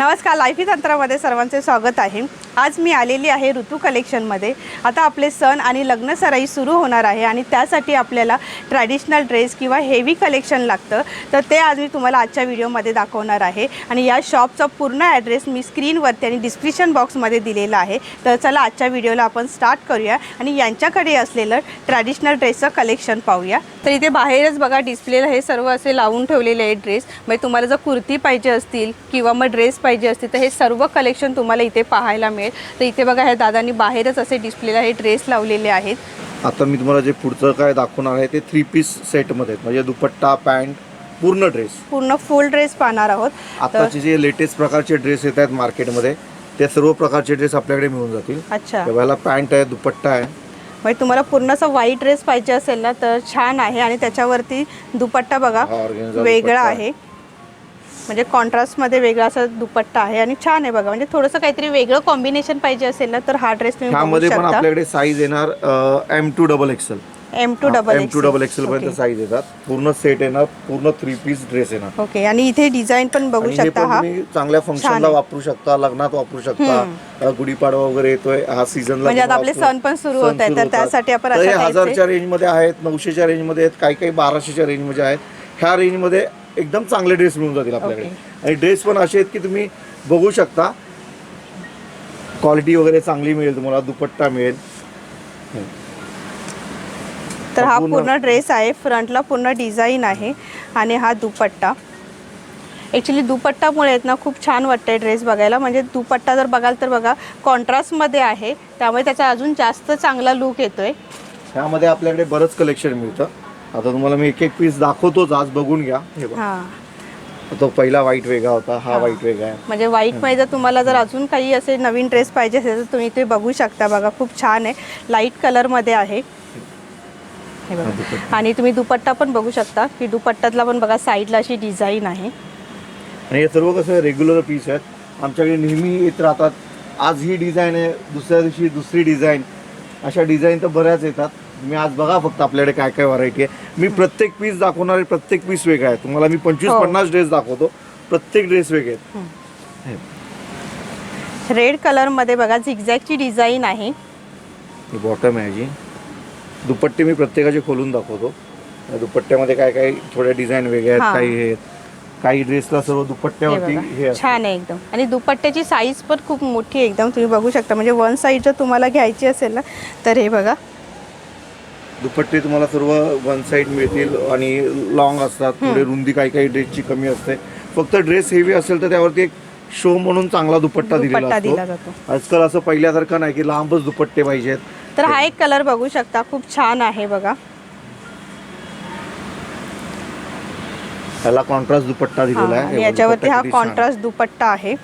नमस्कार लाईफी तंत्रामध्ये सर्वांचे स्वागत आहे. आज मी आलेली आहे ऋतू कलेक्शनमध्ये आता आपले सण आणि लग्न सराई सुरू होणार आहे आणि त्यासाठी आपल्याला ट्रॅडिशनल ड्रेस किंवा हेवी कलेक्शन लागतं. तर ते आज मी तुम्हाला आजच्या व्हिडिओमध्ये दाखवणार आहे. आणि या शॉपचा पूर्ण ॲड्रेस मी स्क्रीनवरती आणि डिस्क्रिप्शन बॉक्समध्ये दिलेला आहे. तर चला आजच्या व्हिडिओला आपण स्टार्ट करूया आणि यांच्याकडे असलेलं ट्रॅडिशनल ड्रेसचं कलेक्शन पाहूया. तर इथे बाहेरच बघा डिस्प्लेला हे सर्व असे लावून ठेवलेले आहे ड्रेस म्हणजे तुम्हाला जर कुर्ती पाहिजे असतील किंवा मग ड्रेस पाहिजे असतील तर हे सर्व कलेक्शन तुम्हाला इथे पाहायला मिळेल. तर इथे बघा ह्या दादांनी बाहेरच असे डिस्प्लेला हे ड्रेस लावलेले आहेत. आता मी तुम्हाला जे पुढचं काय दाखवणार आहे ते थ्री पीस सेटमध्ये म्हणजे दुपट्टा पॅन्ट पूर्ण ड्रेस पूर्ण फुल ड्रेस पाहणार आहोत. आताचे जे लेटेस्ट प्रकारचे ड्रेस येत आहेत मार्केटमध्ये ते सर्व प्रकारचे ड्रेस आपल्याकडे मिळून जातील. अच्छा. तेव्हा पॅन्ट आहे दुपट्टा आहे. म्हणजे तुम्हाला पूर्ण असं व्हाईट ड्रेस पाहिजे असेल ना तर छान आहे. आणि त्याच्यावरती दुपट्टा बघा वेगळा आहे. म्हणजे कॉन्ट्रास्टमध्ये वेगळा असा दुपट्टा आहे आणि छान आहे बघा. म्हणजे थोडंसं काहीतरी वेगळं कॉम्बिनेशन पाहिजे असेल ना तर हा ड्रेस तुम्ही बघू ह्यामध्ये पण शकता. आपल्याकडे साईज येणार M to double XL M to double M to double XL पर्यंत साईज येतात. पूर्ण सेट येणार पूर्ण थ्री पीस ड्रेस येणार. ओके आणि इथे डिझाईन पण बघू आणि हे शकता पण हा. तुम्ही चांगल्या फंक्शनला. वापरू शकता लग्नात वापरू शकता. अ, गुढीपाडवा वगैरे येतोय हा सीझनला म्हणजे आता आपले सण पण सुरू होत आहेत, तर त्यासाठी आपण अशा हजारच्या रेंजमध्ये आहेत नऊशेच्या रेंजमध्ये आहेत काही काही बाराशेच्या रेंजमध्ये आहेत. ह्या रेंजमध्ये एकदम चांगले ड्रेस मिळून जातील आपल्याकडे. आणि ड्रेस पण असे आहेत की तुम्ही बघू शकता. क्वालिटी वगैरे चांगली मिळेल तुम्हाला दुपट्टा मिळेल. तर हा पूर्ण- ड्रेस आहे फ्रंटला पूर्ण डिझाईन आहे आणि हा दुपट्टा. ॲक्च्युली दुपट्टामुळे आहेत ना खूप छान वाटतंय ड्रेस बघायला. म्हणजे दुपट्टा जर बघाल तर बघा कॉन्ट्रास्टमध्ये आहे. त्यामुळे त्याचा अजून जास्त चांगला लुक येतोय. ह्यामध्ये आपल्याकडे बरंच कलेक्शन मिळतं. आता तुम्हाला मी एक एक पीस दाखवतोच आज बघून घ्या. हे बघा. हां. तो पहिला व्हाईट वेगळा होता हा व्हाईट वेगळा आहे. म्हणजे व्हाईटमध्ये जर तुम्हाला जर अजून काही असे नवीन ड्रेस पाहिजे असेल तर तुम्ही ते बघू शकता. बघा खूप छान आहे. लाइट कलरमध्ये आहे. हे हा बघा दुपट्टा. आणि तुम्ही दुपट्टा पण बघू शकता की दुपट्ट्यातला पण बघा साईडला अशी डिझाईन आहे. आणि हे सर्व कसं रेग्युलर पीस आहेत. आमच्याकडे नेहमी येत राहतात. आज ही डिझाईन आहे दुसऱ्या दिवशी दुसरी डिझाईन अशा डिझाईन तर बऱ्याच येतात. मी आज बघा फक्त आपल्याकडे काय काय व्हरायटी आहे. मी प्रत्येक पीस दाखवणार आहे प्रत्येक पीस वेगळा आहे तुम्हाला मी पंचवीस हो. पन्नास ड्रेस दाखवतो. प्रत्येक ड्रेस वेगळे आहेत. हे. रेड कलरमध्ये बघा झिगझॅगची डिझाईन आहे. ही बॉटम आहे जी. दुपट्टे मी प्रत्येकाचे खोलून दाखवतो. या दुपट्ट्यामध्ये काय काय थोड्या डिझाईन वेगळ्या हा. आहेत काही हे आहेत. काही ड्रेसला सर्व हे दुपट्ट्यावरती बघा, असतं. छान आहे एकदम. आणि दुपट्ट्याची साईज पण खूप मोठी आहे एकदम. तुम्ही बघू शकता. म्हणजे वन साईड जर तुम्हाला घ्यायची असेल ना तर हे बघा. दुपट्टे तुम्हाला सर्व वन साईड मिळतील आणि लॉंग असतात. थोडे रुंदी काही काही ड्रेसची कमी असते. फक्त ड्रेस हेवी असेल तर त्यावरती एक शो म्हणून चांगला दुपट्टा दिलेला दुपट्टा दिला असतो जातो. आजकाल असं पहिल्यासारखं नाही की लांबच दुपट्टे पाहिजेत. तर हा एक कलर बघू शकता. खूप छान आहे बघा. ह्याला कॉन्ट्रास्ट दुपट्टा हा, दिलेला आहे. आणि हे याच्यावरती दुपट्टा हा किती छान. कॉन्ट्रास्ट दुपट्टा आहे.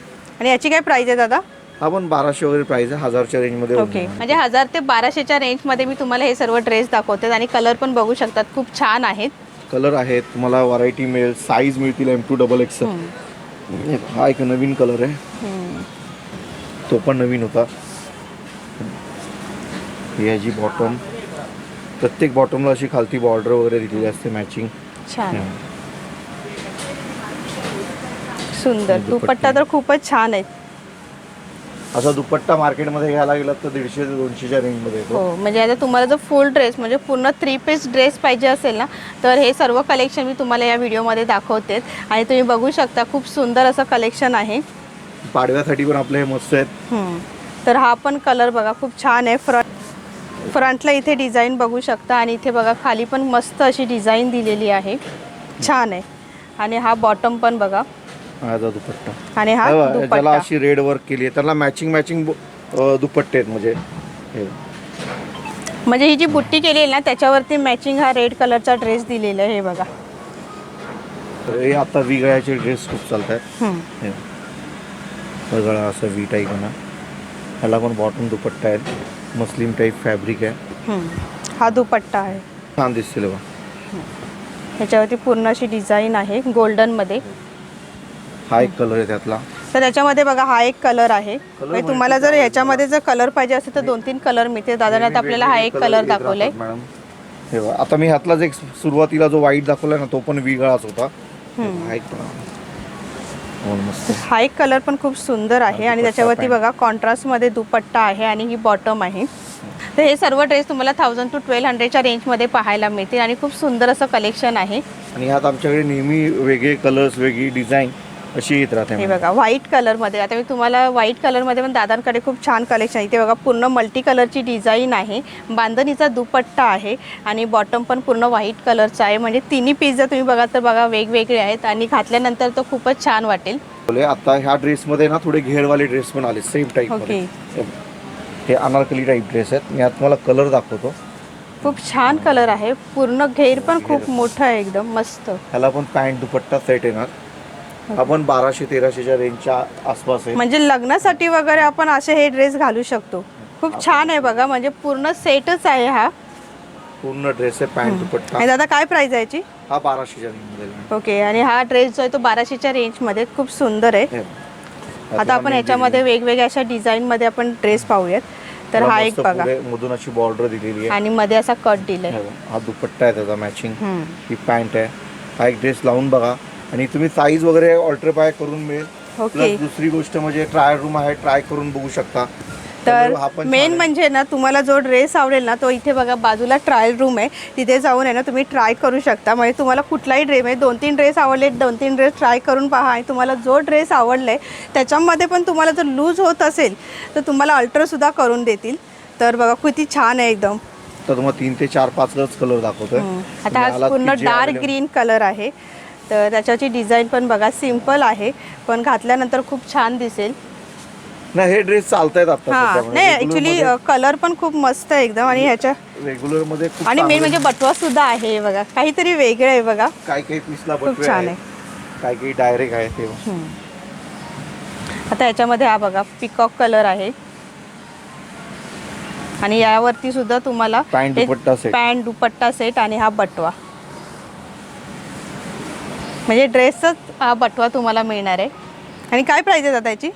आणि याची काय प्राइस आहे दादा? हा पण बाराशे वगैरे प्राइस आहे हजारच्या रेंजमध्ये ओके म्हणजे हजार ते बाराशेच्या रेंजमध्ये मी तुम्हाला हे सर्व ड्रेस दाखवते आणि कलर पण बघू शकतात. खूप छान आहेत. कलर आहेत तुम्हाला व्हरायटी मिळेल साईज मिळतील एम टू डबल एक्स हा एक नवीन कलर आहे. तो पण नवीन होता. याची बॉटम प्रत्येक बॉटमला अशी खालती बॉर्डर वगैरे दिलेली असते मॅचिंग छान. सुंदर. दुपट्टा. तर खूपच छान आहेत. असा दुपट्टा मार्केटमध्ये घ्यायला गेला तर दीडशे ते दोनशेच्या रेंजमध्ये येतो. हो म्हणजे आता तुम्हाला जर फुल ड्रेस म्हणजे पूर्ण थ्री पीस ड्रेस पाहिजे असेल ना तर हे सर्व कलेक्शन मी तुम्हाला या व्हिडिओमध्ये दाखवते. आणि तुम्ही बघू शकता खूप सुंदर असं कलेक्शन आहे. पाडव्यासाठी पण आपले हे मस्त आहेत. हम्म. तर हा पण कलर बघा खूप छान आहे. फ्रंट फ्रंटला इथे डिझाईन बघू शकता. आणि इथे बघा खाली पण मस्त अशी डिझाईन दिलेली आहे. छान आहे. आणि हा बॉटम पण बघा. हा याचा दुपट्टा. आणि हा हे ज्याला दुपट्टा अशी रेड वर्क केली आहे त्याला मॅचिंग मॅचिंग दुपट्टे आहेत म्हणजे. हे. म्हणजे ही जी बुट्टी केली आहे ना त्याच्यावरती मॅचिंग हा रेड कलरचा ड्रेस दिलेला आहे हे बघा. हे आता विगळ्याचे ड्रेस खूप चालत आहेत हम्म. हे. गळा असं वी टाईप म्हणा. ह्याला पण बॉटम दुपट्टा आहे मस्लिम टाईप फॅब्रिक आहे. हम्म. हा दुपट्टा आहे. छान दिसतील बघा. ह्याच्यावरती पूर्ण अशी डिझाईन आहे गोल्डनमध्ये हा एक कलर आहे त्यातला. तर त्याच्यामध्ये बघा हा एक कलर आहे. म्हणजे तुम्हाला जर ह्याच्यामध्ये जर कलर पाहिजे असेल तर दोन तीन कलर मिळते आता आपल्याला हा एक कलर दाखवलाय. मॅडम हे बघा आता मी ह्यातलाच एक सुरुवातीला जो व्हाईट दाखवलाय ना तो पण विगळाच होता. हा एक हो, एक कलर पण खूप सुंदर आहे आणि त्याच्यावरती. बघा कॉन्ट्रास्टमध्ये दुपट्टा आहे आणि ही बॉटम आहे. तर हे सर्व ड्रेस तुम्हाला थाउजंड टू ट्वेल्व हंड्रेडच्या रेंजमध्ये पाहायला मिळतील आणि खूप सुंदर असं कलेक्शन आहे. आणि यात आमच्याकडे नेहमी वेगळे कलर्स वेगळी डिझाईन अशी येत राहते हे बघा व्हाईट कलरमध्ये आता मी तुम्हाला व्हाईट कलरमध्ये पण दादांकडे खूप छान कलेक्शन आहे. इथे बघा पूर्ण मल्टी कलरची डिझाईन आहे. बांधणीचा दुपट्टा आहे आणि बॉटम पण पूर्ण व्हाईट कलरचा आहे. म्हणजे तिन्ही पीस जर तुम्ही बघा तर बघा वेगवेगळे आहेत आणि घातल्यानंतर तो खूपच छान वाटेल. बोले आता ह्या ड्रेसमध्ये ना थोडे घेरवाले ड्रेस पण आले सेम टाईप ओके. हे अनारकली टाईप ड्रेस आहेत. मी यात तुम्हाला कलर दाखवतो. खूप छान कलर आहे. पूर्ण घेर पण खूप मोठं आहे एकदम मस्त. ह्याला पण पॅन्ट दुपट्टा सेट येणार. आपण बाराशे तेराशेच्या रेंजच्या आसपास आहे. म्हणजे लग्नासाठी वगैरे आपण असे हे ड्रेस घालू शकतो. खूप छान आहे बघा म्हणजे पूर्ण सेटच आहे हा. पूर्ण ड्रेस आहे पॅन्ट दुपट्टा. आणि दादा काय प्राइस आहे याची? हा बाराशेच्या रेंजमध्ये ओके आणि हा ड्रेस जो आहे तो बाराशेच्या रेंजमध्ये खूप सुंदर आहे. आता आपण याच्यामध्ये वेगवेगळ्या अशा डिझाईनमध्ये आपण ड्रेस पाहूयात. तर हा एक बघा. मधून अशी बॉर्डर दिलेली आहे. आणि मध्ये असा कट दिलाय. हे दुपट्टा आहे त्याचा मॅचिंग. ही पॅन्ट आहे. हा एक ड्रेस लावून बघा. आणि तुम्ही साईज वगैरे ऑल्टर पाय करून मिळेल. प्लस दुसरी गोष्ट म्हणजे ट्रायल रूम आहे ट्राय करून बघू शकता. तर मेन आहे. म्हणजे ना तुम्हाला जो ड्रेस आवडेल ना तो इथे बघा बाजूला ट्रायल रूम आहे. तिथे जाऊन आहे ना तुम्ही ट्राय करू शकता. म्हणजे तुम्हाला कुठलाही ड्रेस म्हणजे दोन तीन ड्रेस आवडले दोन तीन ड्रेस ट्राय करून पहा. आणि तुम्हाला जो ड्रेस आवडलाय त्याच्यामध्ये पण तुम्हाला जर लूज होत असेल तर तुम्हाला अल्टरसुद्धा करून देतील. तर बघा किती छान आहे एकदम. तर तुम्हाला तीन ते चार पाच कलर दाखवतोय. आता हा पूर्ण डार्क ग्रीन कलर आहे. तर त्याच्याची डिझाईन पण बघा सिंपल आहे पण घातल्यानंतर खूप छान दिसेल. नाही हे ड्रेस चालतायत आता हा नाही ऍक्च्युली कलर पण खूप मस्त आहे एकदम आणि ह्याच्या रेग्युलरमध्ये खूप आणि मेन चांगले- म्हणजे बटवा सुद्धा आहे हे बघा काहीतरी वेगळं आहे बघा. काही काही पीसला खूप बटवे छान आहे. काही काही डायरेक्ट आहे ते. आता याच्यामध्ये हा बघा पिकॉक कलर आहे. आणि यावरती सुद्धा तुम्हाला pant dupatta set. Pant dupatta set आणि हा बटवा. म्हणजे ड्रेसच हा बटवा तुम्हाला मिळणार आहे. आणि काय प्राइस आहे दादा याची?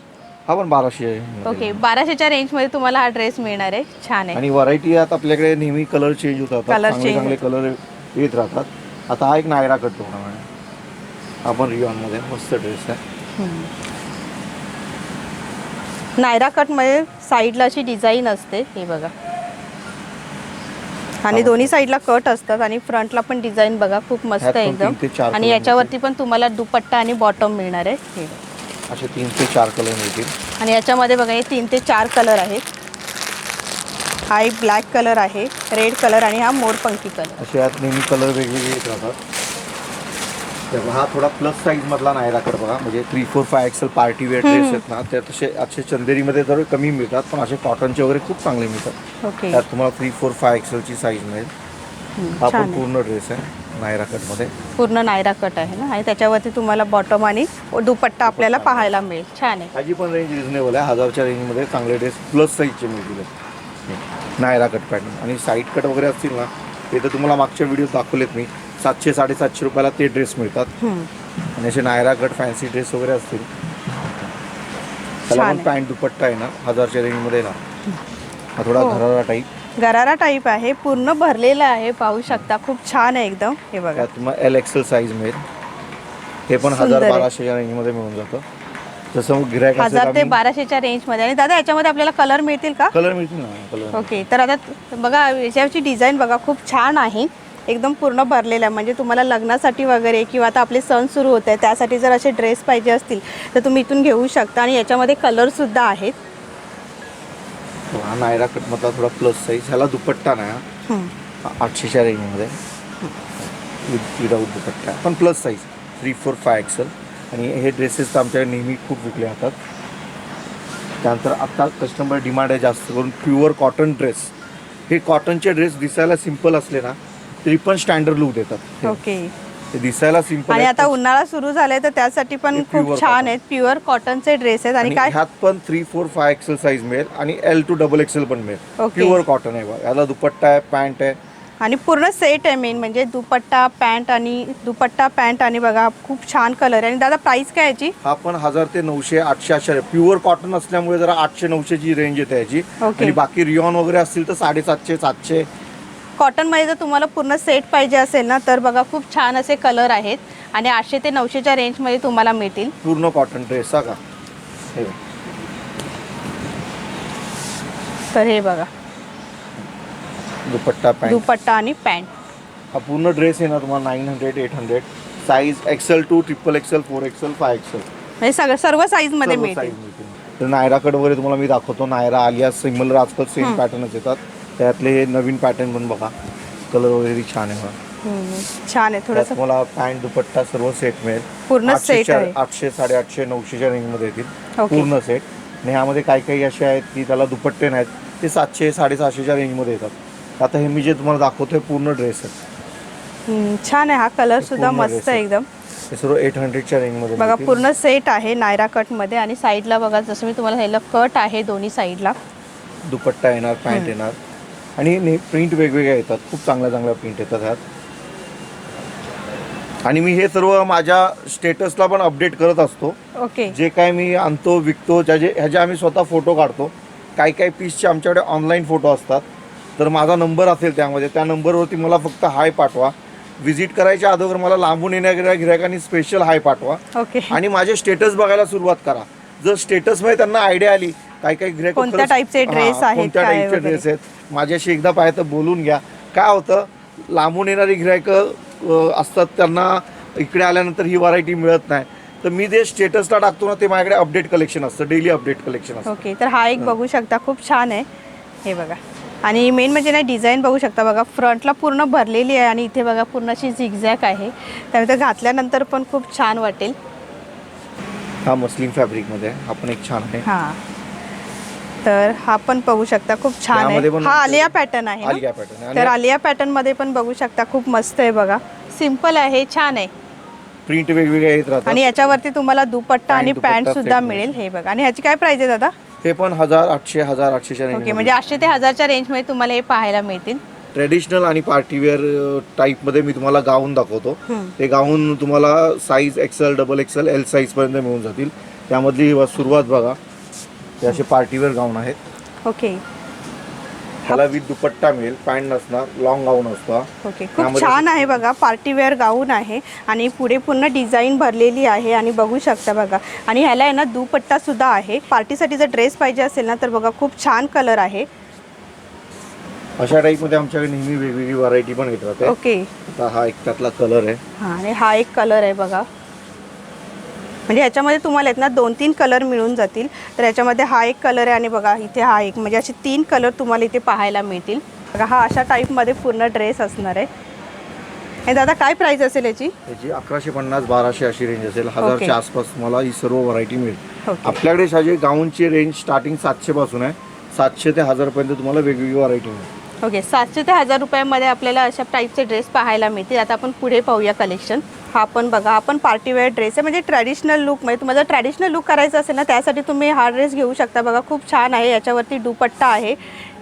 हा पण बाराशे आहे. ओके बाराशेच्या रेंजमध्ये तुम्हाला हा ड्रेस मिळणार आहे. छान आहे. आणि व्हरायटी यात आपल्याकडे नेहमी कलर चेंज होत राहतात Color चांगले change चांगले कलर येत राहतात. आता हा एक नायरा कट बघा आपण रिओनमध्ये मस्त ड्रेस आहे. नायरा कटमध्ये साईडला अशी डिझाईन असते हे बघा. आणि दोन्ही साईडला कट असतात आणि फ्रंटला पण डिझाईन बघा खूप मस्त आहे एकदम. आणि याच्यावरती पण तुम्हाला दुपट्टा आणि बॉटम मिळणार आहे. असे तीन ते चार कलर मिळतील. आणि याच्यामध्ये बघा हे तीन ते चार कलर आहेत. हा एक ब्लॅक कलर आहे रेड कलर आणि हा मोरपंखी कलर असे यात नेहमी कलर वेगवेगळे येत राहतात तेव्हा हा थोडा प्लस साईज मधला नायरा कट बघा. म्हणजे three four five XL party wear dress आहेत ना ते तसे असे चंदेरीमध्ये जर कमी मिळतात पण असे कॉटनचे वगैरे खूप चांगले मिळतात. ओके त्यात तुम्हाला थ्री फोर फाय एक्सेलची साईज मिळेल. हा पण पूर्ण ड्रेस आहे नायरा कटमध्ये पूर्ण नायरा कट आहे ना? आणि त्याच्यावरती तुम्हाला बॉटम आणि दुपट्टा आपल्याला पाहायला मिळेल. छान आहे. ह्याची पण रेंज रिझनेबल आहे. हजारच्या रेंजमध्ये चांगले ड्रेस प्लस साईजचे मिळतील. नायरा कट पॅटर्न आणि साईड कट वगैरे असतील ना ते तर तुम्हाला मागच्या व्हिडिओ दाखवलेत मी. सातशे साडेसातशे रुपयाला ते ड्रेस मिळतात. आणि असे नायरा कट फॅन्सी ड्रेस वगैरे असतील. त्याला पण. पॅन्ट दुपट्टा आहे ना हजारच्या रेंजमध्ये ना. हा थोडा हो. घरारा टाईप गरारा टाईप आहे पूर्ण भरलेला आहे पाहू शकता. खूप छान आहे एकदम. हे बघा. त्यात तुम्हाला एल एक्सेल साईज मिळेल. हे पण सुंदर हजार आहे. बाराशेच्या रेंजमध्ये मिळून जातं. जसं मग गिरायक हजार ते बाराशेच्या रेंजमध्ये आणि दादा याच्यामध्ये आपल्याला कलर मिळतील का? कलर मिळतील ना कलर ओके तर आता बघा याच्यावरची डिझाईन बघा खूप छान आहे. एकदम पूर्ण भरलेलं आहे. म्हणजे तुम्हाला लग्नासाठी वगैरे किंवा आता आपले सण सुरू होत आहे त्यासाठी जर असे ड्रेस पाहिजे असतील तर तुम्ही इथून घेऊ शकता. आणि याच्यामध्ये कलरसुद्धा आहेत. हा नायरा कटमधला थोडा प्लस साईज ह्याला दुपट्टा नाही आठशेच्या रेंजमध्ये विदाऊट दुपट्टा. पण plus size three four five XL आणि हे ड्रेसेस तर आमच्याकडे नेहमी खूप विकले जातात. त्यानंतर आता कस्टमर डिमांड आहे जास्त करून प्युअर कॉटन ड्रेस हे कॉटनचे ड्रेस दिसायला सिंपल असले ना तरी पण स्टँडर्ड लुक देतात. ओके ते दिसायला सिंपल आणि आता उन्हाळा सुरू झालाय तर त्यासाठी पण खूप छान. आहेत प्युअर कॉटनचे ड्रेस आहेत. आणि काय? ह्यात पण three four five XL size मिळेल आणि एल टू डबल एक्सेल पण मिळेल. प्युअर कॉटन आहे याला दुपट्टा आहे पॅन्ट आहे. आणि पूर्ण सेट आहे मेन म्हणजे दुपट्टा पॅन्ट आणि दुपट्टा पॅन्ट आणि बघा खूप छान कलर आहे. आणि दादा प्राइस काय याची? हा पण हजार ते नऊशे आठशे अशा प्युअर कॉटन असल्यामुळे जरा आठशे नऊशेची रेंज येते याची. आणि बाकी रिओन वगैरे असतील तर साडेसातशे सातशे. कॉटनमध्ये जर तुम्हाला पूर्ण सेट पाहिजे असेल ना तर बघा खूप छान असे कलर आहेत आणि आठशे ते नऊशेच्या रेंजमध्ये तुम्हाला मिळतील. पूर्ण कॉटन ड्रेस का? हे बघ. तर हे बघा. दुपट्टा पॅन्ट दुपट्टा आणि पॅन्ट हा पूर्ण ड्रेस ना तुम्हाला nine hundred eight hundred size XL to triple XL four XL five XL म्हणजे सगळं सर्व साईजमध्ये मिळतील. तर नायरा कट वगैरे तुम्हाला मी दाखवतो. नायरा आलिया सिमल राजपत सेम पॅटर्नच येतात. त्यातले हे नवीन पॅटर्न पण बघा. कलर वगैरे छान आहे बघा. हम्म, छान आहे. त्यात थोडंसं तुम्हाला पॅन्ट दुपट्टा सर्व सेट मिळेल. पूर्ण आठशे set आहे. आठशे साडेआठशे नऊशेच्या रेंजमध्ये येतील. ओके. पूर्ण सेट आणि ह्यामध्ये काही काही असे आहेत की त्याला दुपट्टे नाहीत. ते सातशे साडेसहाशेच्या रेंजमध्ये येतात. आता हे मी जे तुम्हाला दाखवतोय पूर्ण ड्रेस हम्म, छान आहे. हा कलर सुद्धा पूर्ण मस्त आहे आहे. एकदम. हे सर्व एट हंड्रेडच्या रेंजमध्ये बघा मिळतील. पूर्ण सेट आहे नायरा कटमध्ये आणि साईडला बघा जसं मी तुम्हाला सांगितलं कट आहे दोन्ही साईडला दुपट्टा येणार पॅन्ट येणार. आणि प्रिंट वेगवेगळ्या येतात. खूप चांगल्या चांगल्या प्रिंट येतात ह्यात. आणि मी हे सर्व माझ्या स्टेटसला पण अपडेट करत असतो. ओके जे काय मी आणतो विकतो ज्याचे ह्याचे आम्ही स्वतः फोटो काढतो काही काही पीसचे आमच्याकडे ऑनलाईन फोटो असतात. तर माझा नंबर असेल त्यामध्ये त्या नंबरवरती मला फक्त हाय पाठवा. व्हिजिट करायच्या अगोदर मला लांबून येणाऱ्या गिरायकांनी स्पेशल हाय पाठवा. ओके आणि माझे स्टेटस बघायला सुरुवात करा. जर स्टेटसमध्ये त्यांना आयडिया आली काही काही गिरायक कोणत्या typeचे dress आहेत, कोणत्या काय टाईपचे वगैरे. ड्रेस आहेत? माझ्याशी एकदा पाहिजे तर बोलून घ्या. काय होतं लांबून येणारी गिरायकं असतात त्यांना इकडे आल्यानंतर ही व्हरायटी मिळत नाही. तर मी जे स्टेटसला टाकतो ना ते माझ्याकडे अपडेट कलेक्शन असतं डेली अपडेट कलेक्शन असतं. ओके तर हा एक बघू शकता खूप छान आहे. हे बघा. आणि मेन म्हणजे ना डिझाईन बघू शकता बघा फ्रंटला पूर्ण भरलेली आहे आणि इथे बघा पूर्ण अशी झिगझॅक आहे. त्यामुळे ते घातल्यानंतर पण खूप छान वाटेल. हा मस्लिन फॅब्रिकमध्ये आहे. हा पण एक छान आहे. हां. तर हा पण बघू शकता खूप छान आहे. हा आलिया पॅटर्न आहे? आलिया. तर आलिया पॅटर्नमध्ये पण बघू शकता खूप मस्त आहे बघा. सिंपल आहे छान आहे. प्रिंट वेगवेगळे येत राहतात. आणि याच्यावरती तुम्हाला दुपट्टा आणि पॅन्ट सुद्धा set मिळेल हे बघा. आणि ह्याची काय प्राइस आहे दादा? ते पण हजार आठशे हजार आठशेच्या ओके म्हणजे आठशे ते हजारच्या रेंजमध्ये तुम्हाला हे पाहायला मिळतील. ट्रेडिशनल आणि पार्टीवेअर टाईपमध्ये मी तुम्हाला गाऊन दाखवतो. ते गाऊन तुम्हाला size XL double XL L साईजपर्यंत मिळून जातील. त्यामधली व- सुरुवात बघा. असे पार्टीवेअर गाऊन आहेत. ओके. त्याला विथ दुपट्टा मिळेल पॅन्ट नसणार लॉंग गाऊन असतो. ओके. खूप त्यामध्ये- छान आहे बघा पार्टीवेअर गाऊन आहे आणि पुढे पूर्ण डिझाईन भरलेली आहे आणि बघू शकता बघा. आणि ह्याला आहे ना दुपट्टा सुद्धा आहे. पार्टीसाठी जर ड्रेस पाहिजे असेल ना तर बघा खूप छान कलर आहे. अशा टाईपमध्ये आमच्याकडे नेहमी वेगवेगळी व्हरायटी पण येत राहते ओके. आता हा एक त्यातला कलर आहे. हां आणि हा एक कलर आहे बघा. म्हणजे ह्याच्यामध्ये तुम्हाला आहेत ना दोन तीन कलर मिळून जातील. तर याच्यामध्ये हा एक कलर आहे आणि बघा इथे हा एक म्हणजे असे तीन कलर तुम्हाला इथे पाहायला मिळतील. बघा हा अशा टाईपमध्ये पूर्ण ड्रेस असणार आहे. आणि दादा काय प्राईस असेल याची? त्याची अकराशे पन्नास बाराशे अशी रेंज असेल. हजारच्या. आसपास तुम्हाला ही सर्व व्हरायटी मिळेल. आपल्याकडे शाजे गाऊनची रेंज स्टार्टिंग सातशे पासून आहे सातशे ते हजारपर्यंत तुम्हाला वेगवेगळी व्हरायटी मिळेल. ओके सातशे ते हजार रुपयामध्ये आपल्याला अशा टाईपचे ड्रेस पाहायला मिळतील. आता आपण पुढे पाहूया कलेक्शन हा पण बघा हा पण पार्टीवेअर ड्रेस आहे. म्हणजे ट्रॅडिशनल लुक म्हणजे तुम्हाला ट्रॅडिशनल लुक करायचं असेल ना त्यासाठी तुम्ही हा ड्रेस घेऊ शकता. बघा खूप छान आहे. याच्यावरती दुपट्टा आहे.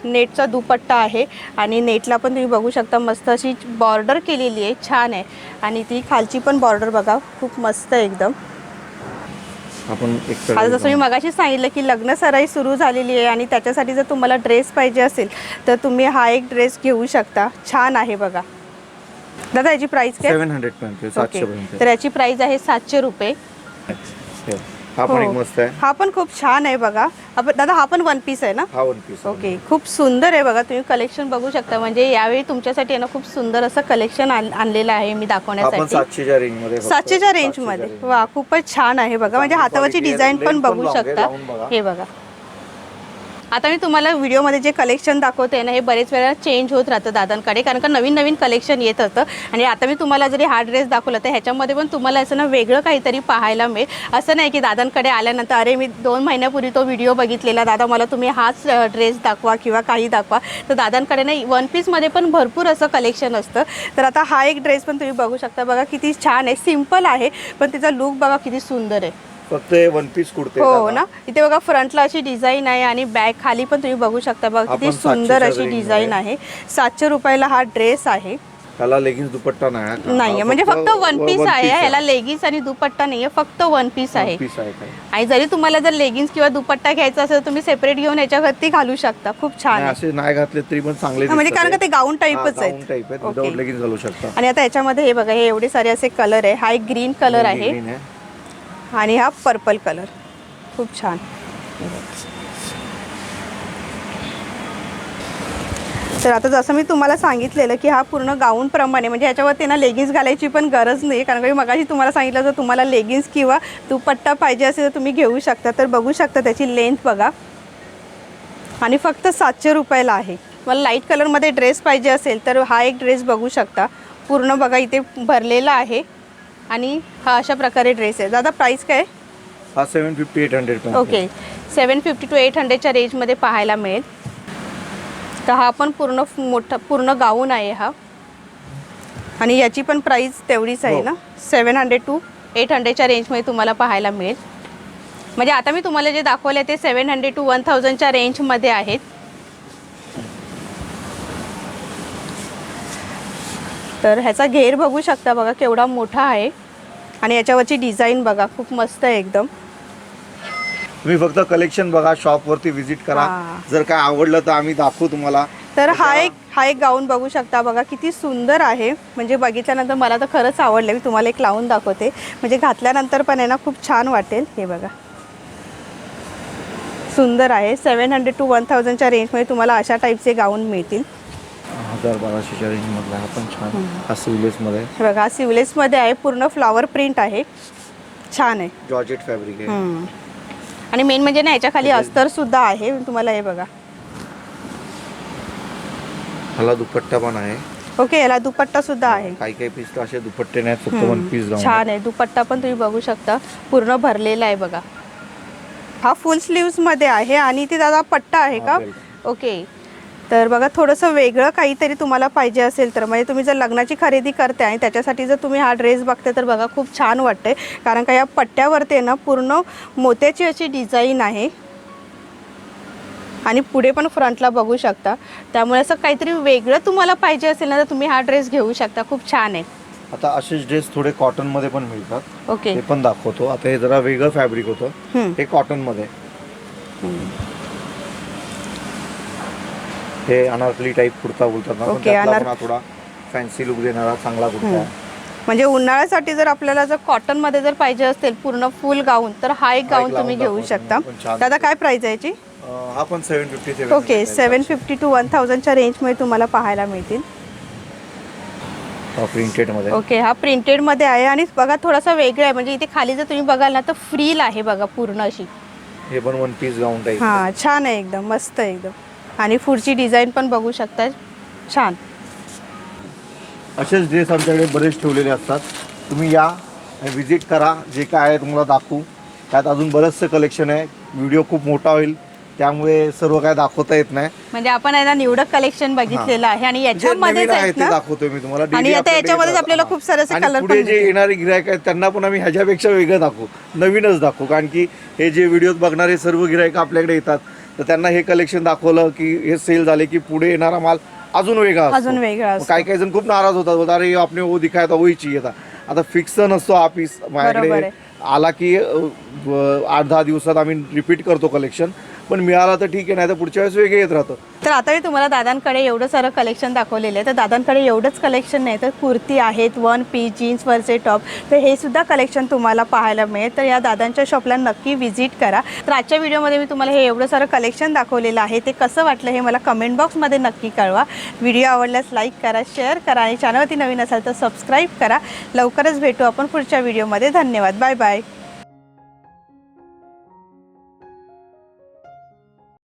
नेटचा दुपट्टा आहे. आणि नेटला पण तुम्ही बघू शकता मस्त अशी बॉर्डर केलेली आहे. छान आहे. आणि ती खालची पण बॉर्डर बघा खूप मस्त आहे एकदम. आपण एक आता जसं मी मगाशी सांगितलं की लग्न सराई सुरू झालेली आहे आणि त्याच्यासाठी जर तुम्हाला ड्रेस पाहिजे असेल तर तुम्ही हा एक ड्रेस घेऊ शकता. छान आहे बघा. दादा याची प्राइस काय? सेवन हंड्रेड पर्यंत सातशे पर्यंत. तर याची प्राइस आहे सातशे रुपये. हे. पण एक हो. मस्त आहे. हा पण खूप छान आहे बघा. आपण दादा हा पण वन पीस आहे ना? हा वन पीस ओके खूप सुंदर आहे बघा. तुम्ही कलेक्शन बघू शकता. म्हणजे यावेळी तुमच्यासाठी ना खूप सुंदर असं कलेक्शन आणलेलं आहे मी दाखवण्यासाठी. सातशेच्या रेंजमध्ये. सातशेच्या रेंजमध्ये. वा खूपच छान आहे बघा. म्हणजे हातावरची. डिझाईन पण बघू शकता. हे बघा. आता मी तुम्हाला व्हिडिओमध्ये जे कलेक्शन दाखवते ना हे बरेच वेळा चेंज होत राहतं दादांकडे. कारण का नवीन नवीन कलेक्शन येत असतं आणि आता मी तुम्हाला जरी हा ड्रेस दाखवला तर ह्याच्यामध्ये पण तुम्हाला असं ना वेगळं काहीतरी पाहायला मिळेल. असं नाही की दादांकडे आल्यानंतर अरे मी दोन महिन्यापूर्वी तो व्हिडिओ बघितलेला. दादा मला तुम्ही हाच ड्रेस दाखवा किंवा काही दाखवा. तर दादांकडे ना वन पीसमध्ये पण भरपूर असं कलेक्शन असतं. तर आता हा एक ड्रेस पण तुम्ही बघू शकता. बघा किती छान आहे सिंपल आहे पण तिचा लुक बघा किती सुंदर आहे. फक्त वन पीस कुर्ते हो ना? इथे बघा फ्रंटला अशी डिझाईन आहे आणि बॅक खाली पण तुम्ही बघू शकता. बघा किती सुंदर अशी डिझाईन. आहे. सातशे रुपयाला हा ड्रेस आहे. त्याला लेगिन्स दुपट्टा नाही आहे. नाहीये म्हणजे फक्त वन पीस आहे. ह्याला लेगिन्स आणि दुपट्टा नाहीये फक्त वन पीस आहे. आहे आणि जरी तुम्हाला जर लेगिन्स किंवा दुपट्टा घ्यायचा असेल तुम्ही सेपरेट घेऊन याच्यावरती घालू शकता. खूप छान आहे. असे नाही घातले तरी पण चांगले हा, म्हणजे कारण का ते. गाऊन टाईपच शकता. आणि आता याच्यामध्ये हे बघा हे एवढे सारे असे कलर आहे. हा एक ग्रीन कलर आहे. आहे. आणि हा पर्पल कलर. खूप छान. तर आता जसं मी तुम्हाला सांगितलेलं की हा पूर्ण गाऊनप्रमाणे म्हणजे याच्यावरती ना लेगिन्स घालायची पण गरज नाही कारण की मगाशी तुम्हाला सांगितलं जर तुम्हाला लेगिन्स किंवा दुपट्टा पाहिजे असेल तर तुम्ही घेऊ शकता. तर बघू शकता त्याची लेंथ बघा. आणि फक्त सातशे रुपयाला आहे. मला लाइट कलरमध्ये ड्रेस पाहिजे असेल तर हा एक ड्रेस बघू शकता. पूर्ण बघा इथे भरलेला आहे. आणि हा अशा प्रकारे ड्रेस आहे. दादा प्राईस काय? हा seven fifty eight hundred okay seven fifty to eight हंड्रेडच्या रेंजमध्ये पाहायला मिळेल. तर हा पण पूर्ण मोठा पूर्ण गाऊन आहे हा. आणि याची पण प्राईस तेवढीच आहे हो. ना? सेवन हंड्रेड टू एट हंड्रेडच्या रेंजमध्ये तुम्हाला पाहायला मिळेल. म्हणजे आता मी तुम्हाला जे दाखवले ते सेवन हंड्रेड टू वन थाउजंडच्या रेंजमध्ये आहेत. तर ह्याचा घेर बघू शकता बघा केवढा मोठा आहे. आणि याच्यावरची डिझाईन बघा खूप मस्त आहे एकदम. तुम्ही फक्त कलेक्शन बघा शॉप वरती व्हिजिट करा. जर काय आवडलं तर आम्ही दाखवू तुम्हाला. तर हा एक हा एक गाऊन बघू शकता बघा किती सुंदर आहे. म्हणजे बघितल्यानंतर मला तर खरंच आवडलं मी तुम्हाला एक लावून दाखवते. म्हणजे घातल्यानंतर पण आहे ना खूप छान वाटेल. हे बघा. सुंदर आहे. सेवन हंड्रेड टू वन थाउजंडच्या रेंजमध्ये तुम्हाला अशा टाईपचे गाऊन मिळतील. हजार बाराशेच्या रेंज मधला हा पण छान. हा सिवलेस मध्ये हे बघा हा सिवलेसमध्ये आहे पूर्ण फ्लॉवर प्रिंट आहे. छान आहे. जॉर्जेट फॅब्रिक आहे. हम्म. आणि मेन म्हणजे ना याच्या खाली अस्तर सुद्धा आहे. तुम्हाला हे बघा. ह्याला दुपट्टा पण आहे. ओके याला दुपट्टा सुद्धा आहे. काही काही पीस तर असे दुपट्टे नाहीत फक्त वन पीस जाऊन छान आहे. दुपट्टा पण तुम्ही बघू शकता. पूर्ण भरलेला आहे बघा. हा फुल स्लीव्समध्ये आहे आणि ते दादा पट्टा आहे का? belt. ओके. तर बघा थोडंसं वेगळं काहीतरी तुम्हाला पाहिजे असेल तर म्हणजे तुम्ही जर लग्नाची खरेदी करते आणि त्याच्यासाठी जर तुम्ही हा ड्रेस बघते तर बघा खूप छान वाटते कारण का या पट्ट्यावरती आहे ना पूर्ण मोत्याची अशी डिझाईन आहे. आणि पुढे पण फ्रंटला बघू शकता. त्यामुळे असं काहीतरी वेगळं तुम्हाला पाहिजे असेल ना तर तुम्ही हा ड्रेस घेऊ शकता. खूप छान आहे. आता असेच ड्रेस थोडे कॉटनमध्ये पण मिळतात. ओके. ते पण दाखवतो. आता हे जरा वेगळं फॅब्रिक होतं. हे कॉटनमध्ये हे अनारकली टाईप कुर्ता बोलतात ना पण ओके, त्यातला अनार- पण हा थोडा फॅन्सी लुक देणारा चांगला कुर्ता आहे म्हणजे उन्हाळ्यासाठी जर आपल्याला जर कॉटनमध्ये जर पाहिजे असेल पूर्ण फुल गाऊन तर हा एक गाऊन गाऊन तुम्ही घेऊ शकता. मी, पण छान दादा काय प्राइस आहे याची? अं, हा पण seven fifty okay seven fifty to one थाउजंडच्या रेंजमध्ये तुम्हाला पाहायला मिळतील. प्रिंटेडमध्ये. ओके हा प्रिंटेडमध्ये आहे आणि बघा थोडासा वेगळा आहे. म्हणजे इथे खाली जर तुम्ही बघाल ना तर फ्रील आहे बघा पूर्ण अशी. हे पण वन पीस गाऊन टाईप हां छान आहे एकदम मस्त आहे एकदम. आणि पुढची डिझाईन पण बघू शकता छान. असेच ड्रेस आमच्याकडे बरेच ठेवलेले असतात. तुम्ही या व्हिजिट करा. जे काय आहे तुम्हाला दाखवू. त्यात अजून बरंचसं कलेक्शन आहे. व्हिडिओ खूप मोठा होईल. त्यामुळे सर्व काय दाखवता येत नाही. म्हणजे आपण ना निवडक कलेक्शन बघितलेलं आहे आणि ना दाखवतोय मी तुम्हाला. आणि आता याच्यामध्येच. आपल्याला. खूप सारे colour पुढे जे. येणारे गिरायक आहेत त्यांना पण आम्ही ह्याच्यापेक्षा वेगळं दाखवू. नवीनच दाखवू. कारण की हे जे व्हिडिओ बघणारे सर्व गिरायक आपल्याकडे येतात. तर त्यांना हे कलेक्शन दाखवलं की हे सेल झाले की पुढे येणारा माल अजून वेगळा असतो. अजून वेगळा मग असतो. काही काही जण खूप नाराज होतात बोलतात अरे आपने वो दिखाया था वही चाहिए था आता फिक्स नसतो बरोबर माझ्याकडे आहे. आला की अ, आठ दहा दिवसात आम्ही रिपीट करतो कलेक्शन पण मिळाला तर ठीक आहे नाही तर पुढच्या वेळेस वेगळे येत राहतं. तर आता मी तुम्हाला दादांकडे एवढं सारं कलेक्शन दाखवलेलं आहे. तर दादांकडे एवढंच कलेक्शन नाही तर कुर्ती आहेत वन पीस जीन्सवरचे टॉप तर हे सुद्धा कलेक्शन तुम्हाला पाहायला मिळेल. तर या दादांच्या शॉपला नक्की व्हिजिट करा. तर आजच्या व्हिडिओमध्ये मी तुम्हाला हे एवढं सारं कलेक्शन दाखवलेलं आहे. ते कसं वाटलं हे मला कमेंट बॉक्समध्ये नक्की कळवा. व्हिडिओ आवडल्यास लाईक करा शेअर करा आणि चॅनलवरती नवीन असाल तर सबस्क्राईब करा. लवकरच भेटू आपण पुढच्या व्हिडिओमध्ये धन्यवाद. Bye bye